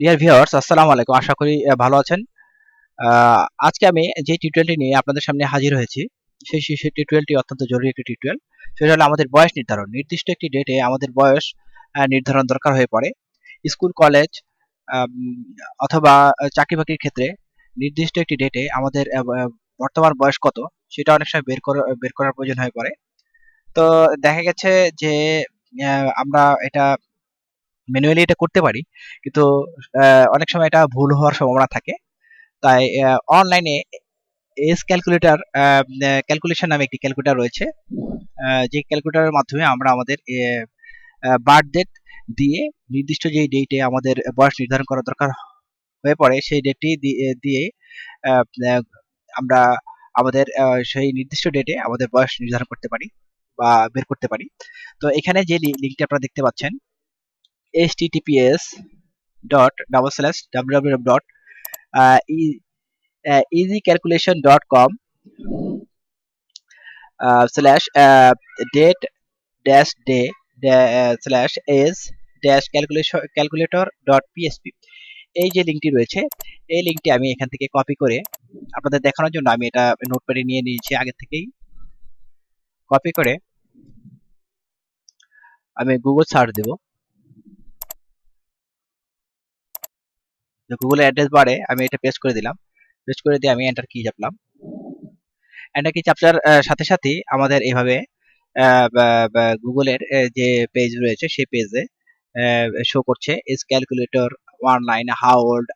Dear viewers আসসালামু আলাইকুম। আশা করি ভালো আছেন। আজকে আমি যে টিউটোরিয়ালটি নিয়ে আপনাদের সামনে হাজির হয়েছি, সেই সেই টিউটোরিয়ালটি অত্যন্ত জরুরি একটি টিউটোরিয়াল সেটা হলো আমাদের বয়স নির্ধারণ। নির্দিষ্ট একটি ডেটে আমাদের বয়স নির্ধারণ দরকার হয়ে পড়ে। স্কুল কলেজ অথবা চাকরি বাকরির ক্ষেত্রে নির্দিষ্ট একটি ডেটে আমাদের বর্তমান বয়স কত, সেটা অনেক সময় বের করা, বের করার প্রয়োজন হয়ে পড়ে। তো দেখা গেছে যে আমরা এটা ম্যানুয়ালি এটা করতে পারি। কিন্তু অনেক সময় এটা ভুল হওয়ার সম্ভাবনা থাকে। তাই অনলাইনে এজ ক্যালকুলেটর ক্যালকুলেশন নামে একটি ক্যালকুলেটর রয়েছে। যে ক্যালকুলেটরের মাধ্যমে আমরা আমাদের বার্থ ডেট দিয়ে নির্দিষ্ট যে ডেটে আমাদের বয়স নির্ধারণ করা দরকার হয়ে পড়ে, সেই ডেটটি দিয়ে আমরা আমাদের সেই নির্দিষ্ট ডেটে আমাদের বয়স নির্ধারণ করতে পারি বা বের করতে পারি। তো এখানে যে লিঙ্কটি আপনারা দেখতে পাচ্ছেন https dot double slash www dot easycalculation.com uh, slash uh, date dash day da- slash is dash calculation calculator dot php এই যে লিঙ্কটি রয়েছে এই লিঙ্কটি আমি এখান থেকে কপি করে আপনাদের দেখানোর জন্য আমি এটা নোটপ্যাডে নিয়ে নিয়েছি আগে থেকেই কপি করে আমি গুগল সার্চ দেব গুগল অ্যাড্রেস বারে আমি এটা পেস্ট করে দিলাম। পেস্ট করে দিয়ে আমি এন্টার কি চাপলাম। এন্টার কি চাপটার সাথে সাথে আমাদের এভাবে গুগলের যে পেজ রয়েছে সেই পেজে শো করছে age calculator online how old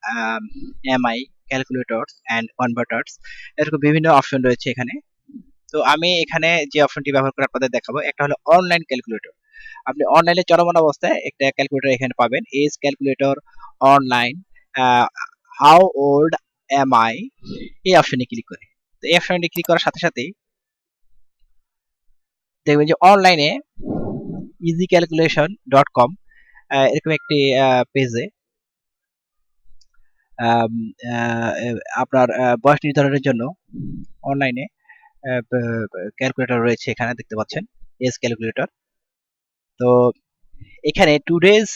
am I calculators and converters এরকম বিভিন্ন অপশন রয়েছে এখানে। তো আমি এখানে যে অপশনটি ব্যবহার করে আপনাদের দেখাবো, একটা হলো অনলাইন ক্যালকুলেটর আপনি অনলাইনে চলমান অবস্থায় একটা ক্যালকুলেটর এখানে পাবেন। Age calculator online how old am I এই অপশনে ক্লিক করে। তো এই অপশনে ক্লিক করার সাথে সাথেই দেখবেন যে অনলাইনে ইজি ক্যালকুলেশন ডট কম এরকম একটি পেজে আপনার বয়স নির্ধারণের জন্য অনলাইনে ক্যালকুলেটর রয়েছে এখানে দেখতে পাচ্ছেন এজ ক্যালকুলেটর তো এখানে today's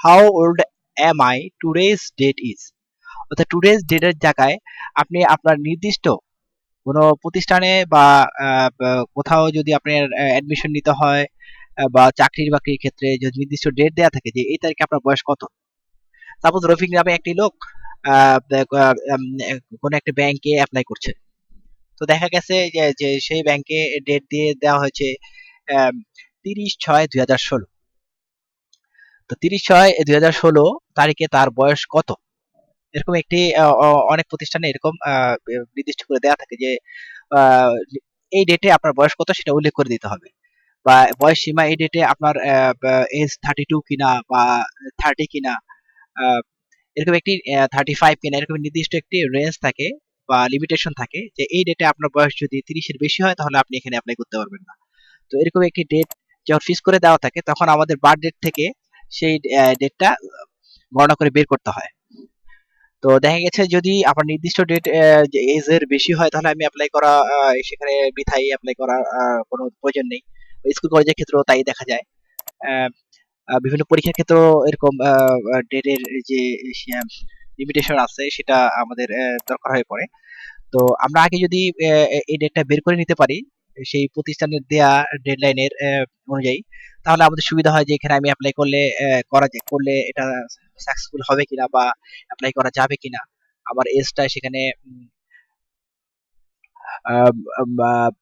how old am I today's date is অর্থাৎ টুডেজ ডেটের জায়গায় আপনি আপনার নির্দিষ্ট কোনো প্রতিষ্ঠানে বা কোথাও যদি আপনার অ্যাডমিশন নিতে হয় বা চাকরির বাকরির ক্ষেত্রে যদি নির্দিষ্ট ডেট দেওয়া থাকে যে এই তারিখে আপনার বয়স কত। সাপোজ রফিক নামে একটি লোক কোন একটা ব্যাংকে অ্যাপ্লাই করছে। তো দেখা গেছে যে সেই ব্যাংকে ডেট দিয়ে দেওয়া হয়েছে তিরিশ ছয় দুই হাজার ষোলো। তো তিরিশ ছয় দুই হাজার ষোলো তারিখে তার বয়স কত? এরকম একটি অনেক প্রতিষ্ঠানে এরকম নির্দিষ্ট করে দেওয়া থাকে যে এই ডেটে আপনার বয়স কত সেটা উল্লেখ করে দিতে হবে। বা বয়স সীমা এই ডেটে আপনার এজ থার্টি টু কিনা বা থার্টি কিনা এরকম একটি থার্টি ফাইভ কিনা, এরকম নির্দিষ্ট একটি রেঞ্জ থাকে বা লিমিটেশন থাকে যে এই ডেটে আপনার বয়স যদি তিরিশের বেশি হয় তাহলে আপনি এখানে অ্যাপ্লাই করতে পারবেন না। তো এরকম একটি ডেট যখন ফিক্স করে দেওয়া থাকে তখন আমাদের বার্থ ডেট থেকে সেই ডেটটা গণনা করে বের করতে হয়। তো দেখা গেছে যদি আপনার নির্দিষ্ট ডেট এজের বেশি হয়, তাহলে আমি অ্যাপ্লাই করা সেখানে বৃথাই অ্যাপ্লাই করার কোনো প্রয়োজন নেই। স্কুল কলেজের ক্ষেত্রেও তাই দেখা যায়। বিভিন্ন পরীক্ষার ক্ষেত্রেও এরকম ডেটের যে লিমিটেশন আছে, সেটা আমাদের দরকার হয়ে পড়ে। তো আমরা আগে যদি এই ডেটটা বের করে নিতে পারি, সেই প্রতিষ্ঠানের দেয়া ডেডলাইনের অনুযায়ী তাহলে আমাদের সুবিধা হয় যে এখানে আমি অ্যাপ্লাই করলে করা যায় করলে এটা সাকসেসফুল হবে কিনা বা অ্যাপ্লাই করা যাবে কিনা। আমার এজটা সেখানে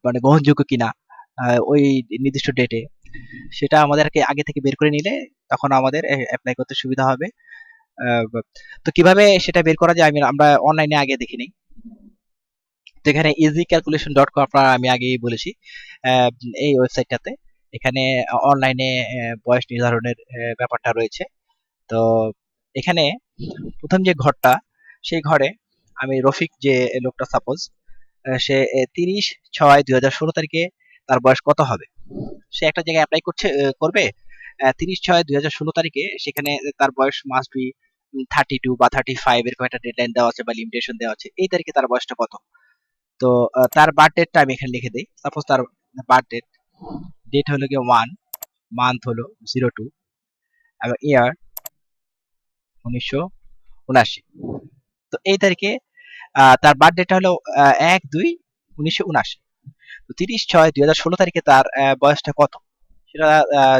মানে গ্রহণযোগ্য কিনা ওই নির্দিষ্ট ডেটে সেটা আমাদেরকে আগে থেকে বের করে নিলে তখন আমাদের অ্যাপ্লাই করতে সুবিধা হবে। তো কীভাবে সেটা বের করা যায় আমি, আমরা অনলাইনে আগে দেখে নিই। তো এখানে ইজি ক্যালকুলেশন ডট কম আমি আগেই বলেছি এই ওয়েবসাইটটাতে এখানে অনলাইনে বয়স নির্ধারণের ব্যাপারটা রয়েছে। তো এখানে প্রথম যে ঘরটা, সেই ঘরে আমি রফিক যে লোকটা সাপোজ সে তিরিশ ছয় দুই হাজার ষোলো তারিখে তার বয়স কত হবে? সে একটা জায়গায় অ্যাপ্লাই করছে করবে তিরিশ ছয় দুই হাজার ষোলো তারিখে সেখানে তার বয়স মাস্ট বি থার্টি টু বা থার্টি ফাইভ এরকম একটা ডেডলাইন দেওয়া আছে বা লিমিটেশন দেওয়া আছে, এই তারিখে তার বয়সটা কত? তো তার বার্থ ডেটটা আমি এখানে লিখে দিই। সাপোজ তার বার্থ ডেট ডেট হলো গিয়ে ওয়ান মান্থ হলো জিরো টু এবং ইয়ার উনিশশো উনাশি। তো এই তারিখে তার বার্থডেটা হলো এক দুই উনিশশো উনাশি। তো তিরিশ ছয় দুই হাজার ষোলো তারিখে তার বয়সটা কত? সেটা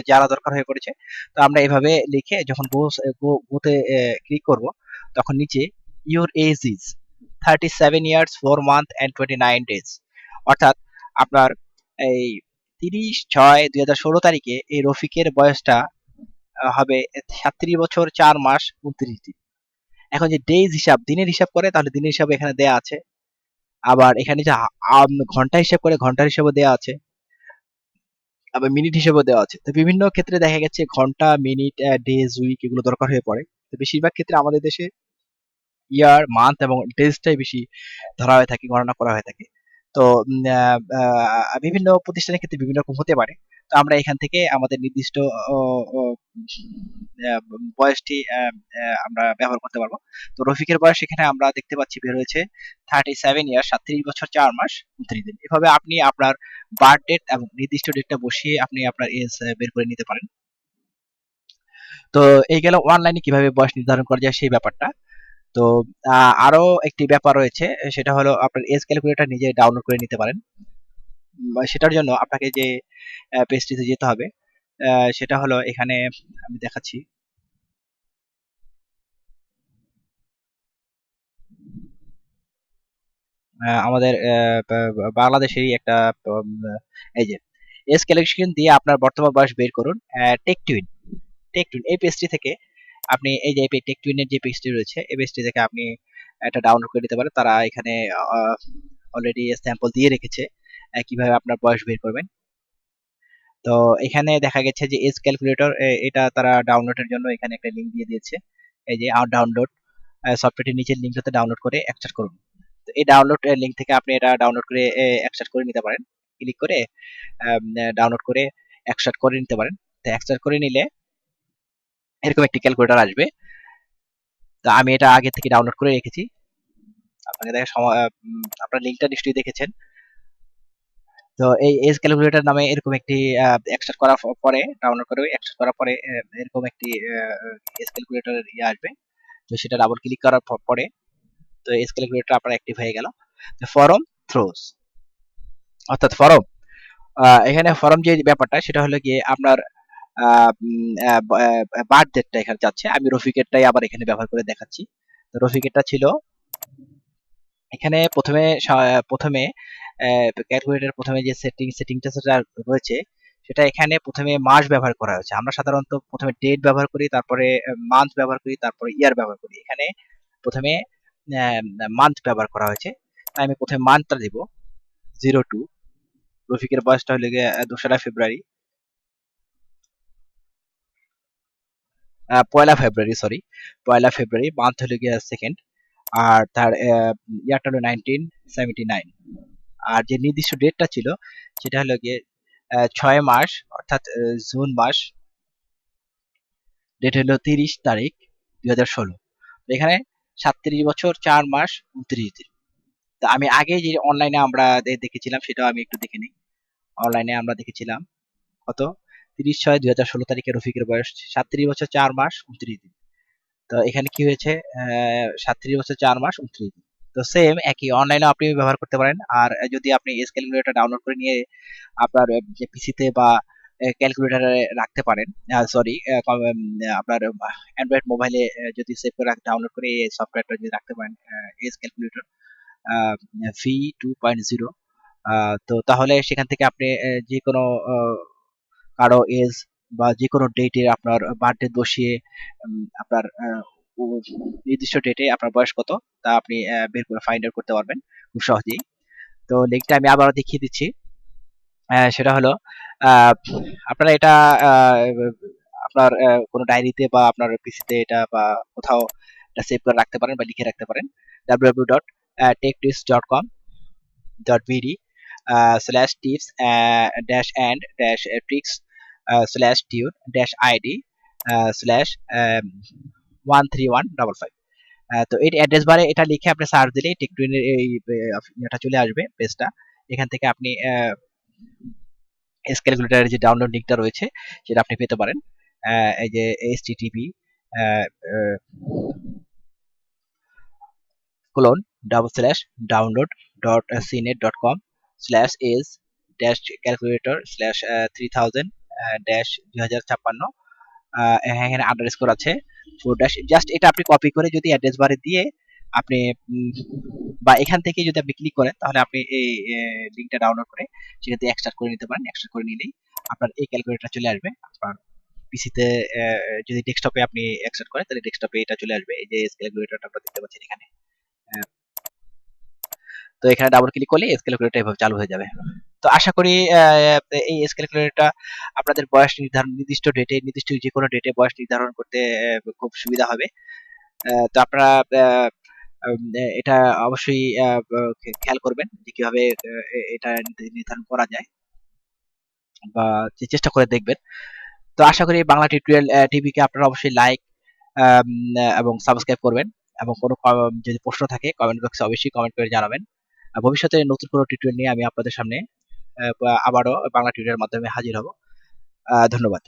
জানা দরকার হয়ে পড়েছে। তো আমরা এভাবে লিখে যখন গোতে ক্লিক করব, তখন নিচে your age is thirty seven years four month and twenty nine days অর্থাৎ আপনার এই তিরিশ ছয় দুই হাজার ষোলো তারিখে এই রফিকের বয়সটা হবে সাতত্রিশ বছর চার মাস উনত্রিশ দিন। এখন যে ডেজ হিসাব, দিনের হিসাব করে, তাহলে দিনের হিসাব এখানে দেয়া আছে। আবার এখানে যে ঘণ্টা হিসাব করে, ঘণ্টার হিসাবও দেওয়া আছে। আবার মিনিট হিসেবেও দেওয়া আছে। তো বিভিন্ন ক্ষেত্রে দেখা গেছে ঘণ্টা মিনিট ডেজ উইক এগুলো দরকার হয়ে পড়ে। তো বেশিরভাগ ক্ষেত্রে আমাদের দেশে ইয়ার মান্থ এবং ডেজটাই বেশি ধরা হয়ে থাকে, গণনা করা হয়ে থাকে। তো বিভিন্ন প্রতিষ্ঠানের ক্ষেত্রে বিভিন্ন রকম হতে পারে। তো আমরা এখান থেকে আমাদের নির্দিষ্ট বয়সটি আমরা ব্যবহার করতে পারব। তো রফিকের বয়স এখানে আমরা দেখতে পাচ্ছি বের হয়েছে থার্টি সেভেন ইয়ার সাতত্রিশ বছর চার মাস, উনত্রিশ দিন। এভাবে আপনি আপনার বার্থ ডেট এবং নির্দিষ্ট ডেটটা বসিয়ে আপনি আপনার এজ বের করে নিতে পারেন। তো এই গেল অনলাইনে কীভাবে বয়স নির্ধারণ করা যায় সেই ব্যাপারটা। তো আহ, আরও একটি ব্যাপার রয়েছে সেটা হলো আপনার এজ ক্যালকুলেটর নিজে ডাউনলোড করে নিতে পারেন। সেটার জন্য আপনাকে যে পেজটিতে যেতে হবে সেটা হলো এখানে আমি দেখাচ্ছি। আমাদের বাংলাদেশেরই একটা এই যে এজ ক্যালকুলেশন দিয়ে আপনার বর্তমান বয়স বের করুন টেক টুইন টেক টুইন এই পেজটি থেকে আপনি এই যে টেক টুইনের যে পেজটি রয়েছে, এই পেজটি থেকে আপনি এটা ডাউনলোড করে নিতে পারেন। তারা এখানে অলরেডি স্যাম্পল দিয়ে রেখেছে কীভাবে আপনার বয়স বের করবেন। তো এখানে দেখা গেছে যে এজ ক্যালকুলেটর এটা তারা ডাউনলোডের জন্য এখানে একটা লিংক দিয়ে দিয়েছে। এই যে আর ডাউনলোড সফটওয়্যারটির নিচের লিঙ্কটাতে ডাউনলোড করে এক্সট্রাক্ট করুন। তো এই ডাউনলোড লিঙ্ক থেকে আপনি এটা ডাউনলোড করে এক্সট্রাক্ট করে নিতে পারেন। ক্লিক করে ডাউনলোড করে এক্সট্রাক্ট করে নিতে পারেন। তো এক্সট্রাক্ট করে নিলে এরকম একটি ক্যালকুলেটর আসবে। তো আমি এটা আগে থেকে ডাউনলোড করে রেখেছি। আপনাকে দেখা আপনার লিঙ্কটা নিশ্চয়ই দেখেছেন। তো এই এজ ক্যালকুলেটর নামে এরকম একটি এক্সট্রাক্ট করার পরে ডাউনলোড করে এক্সট্রাক্ট করার পরে এরকম একটি এজ ক্যালকুলেটরের ইয়ে আসবে। তো সেটা ডাবল ক্লিক করার পরে, তো এজ ক্যালকুলেটর আপনার অ্যাক্টিভ হয়ে গেল। ফরম থ্রোস অর্থাৎ ফরম এখানে ফরম যে ব্যাপারটা, সেটা হলো গিয়ে আপনার বার্থ ডেটটা এখানে যাচ্ছে আমি রফিকেরটাই আবার এখানে ব্যবহার করে দেখাচ্ছি। তো রফিকেরটা ছিল এখানে প্রথমে প্রথমে ক্যালকুলেটর প্রথমে যে সেটিং সেটিংটা সেটা রয়েছে, সেটা এখানে প্রথমে মাস ব্যবহার করা হয়েছে। আমরা সাধারণত প্রথমে ডেট ব্যবহার করি, তারপরে মান্থ ব্যবহার করি, তারপরে ইয়ার ব্যবহার করি। এখানে প্রথমে মান্থ ব্যবহার করা হয়েছে। তাই আমি প্রথমে মান্থটা দিব। জিরো টু রফিকের বয়সটা হলো গিয়ে দোসরা ফেব্রুয়ারি। পয়লা ফেব্রুয়ারি সরি পয়লা ফেব্রুয়ারি মান্থ হলো গিয়ে সেকেন্ড আর তার ইয়ারটা হলো নাইনটিন সেভেন্টি নাইন আর যে নির্দিষ্ট ডেটটা ছিল, সেটা হলো গিয়ে ছয় মাস অর্থাৎ জুন মাস ডেট হলো তিরিশ তারিখ, দুই হাজার ষোলো। এখানে সাতত্রিশ বছর, চার মাস, উনত্রিশ দিন। তো আমি আগে যে অনলাইনে আমরা দেখেছিলাম, সেটাও আমি একটু দেখে নিই। অনলাইনে আমরা দেখেছিলাম। কত? তিরিশ ছয় দুই হাজার ষোলো তারিখে রফিকের বয়স সাতত্রিশ বছর চার মাস উনত্রিশ দিন। তো এখানে কি হয়েছে? সাতত্রিশ বছর চার মাস উনত্রিশ দিন। তো সেম একই অনলাইনে আপনি ব্যবহার করতে পারেন। আর যদি আপনি এস ক্যালকুলেটর ডাউনলোড করে নিয়ে আপনার পিসিতে বা ক্যালকুলেটারে রাখতে পারেন সরি আপনার অ্যান্ড্রয়েড মোবাইলে যদি সেভ করে ডাউনলোড করে এই সফটওয়্যারটা যদি রাখতে পারেন age calculator V two point zero তো তাহলে সেখান থেকে আপনি যে কোনো কারও এজ বা যে কোনো ডেটে আপনার বার্থডে বসিয়ে আপনার নির্দিষ্ট ডেটে আপনার বয়স কত তা আপনি বের করে ফাইন্ড আউট করতে পারবেন খুব সহজেই। তো লিঙ্কটা আমি আবারও দেখিয়ে দিচ্ছি। সেটা হলো আপনারা এটা আপনার কোনো ডায়েরিতে বা আপনার পিসিতে এটা বা কোথাও এটা সেভ করে রাখতে পারেন বা লিখে রাখতে পারেন। www.techtips.com dot bd uh, slash tips uh, dash and dash uh, tricks uh, dash id uh, slash um, one three one double five তো এই অ্যাড্রেস বারে এটা লিখে আপনি সার্চ দিলেই টেকটুইনের এই ইয়েটা চলে আসবে পেজটা এখান থেকে আপনি এস ক্যালকুলেটারের যে ডাউনলোড লিঙ্কটা রয়েছে সেটা আপনি পেতে পারেন। এই যে HTTP colon double slash download dot CNET dot com slash age dash calculator slash three thousand dash দুই হাজার ছাপ্পান্ন এখানে আন্ডার স্কোর আছে। ফোর ড্যাশ জাস্ট এটা আপনি কপি করে যদি অ্যাড্রেস বারে দিয়ে আপনি বা এখান থেকে যদি আপনি ক্লিক করেন, তাহলে আপনি এই লিঙ্কটা ডাউনলোড করে সেক্ষেত্রে এক্সট্রাক্ট করে নিতে পারেন। এক্সট্রাক্ট করে নিলেই আপনার এই ক্যালকুলেটর চলে আসবে। আপনার পিসিতে যদি ডেস্কটপে আপনি এক্সট্রাক্ট করেন, তাহলে ডেস্কটপে এটা চলে আসবে। এই যে ক্যালকুলেটরটা আপনারা দেখতে পাচ্ছেন এখানে। তো এখানে ডাবল ক্লিক করলে এস ক্যালকুলেটর এভাবে চালু হয়ে যাবে। তো আশা করি এই এস ক্যালকুলেটরটা আপনাদের বয়স নির্ধারণ, নির্দিষ্ট ডেটে নির্দিষ্ট যে কোনো ডেটে বয়স নির্ধারণ করতে খুব সুবিধা হবে। তো আপনারা এটা অবশ্যই খেয়াল করবেন যে কীভাবে এটা নির্ধারণ করা যায় বা চেষ্টা করে দেখবেন। তো আশা করি বাংলা টিউটোরিয়াল টিভিকে আপনারা অবশ্যই লাইক এবং সাবস্ক্রাইব করবেন এবং কোনো যদি প্রশ্ন থাকে কমেন্ট বক্সে অবশ্যই কমেন্ট করে জানাবেন। ভবিষ্যতে নতুন কোনো টিউটোরিয়াল নিয়ে আমি আপনাদের সামনে আবারও বাংলা টিউটোরিয়াল মাধ্যমে হাজির হব। ধন্যবাদ।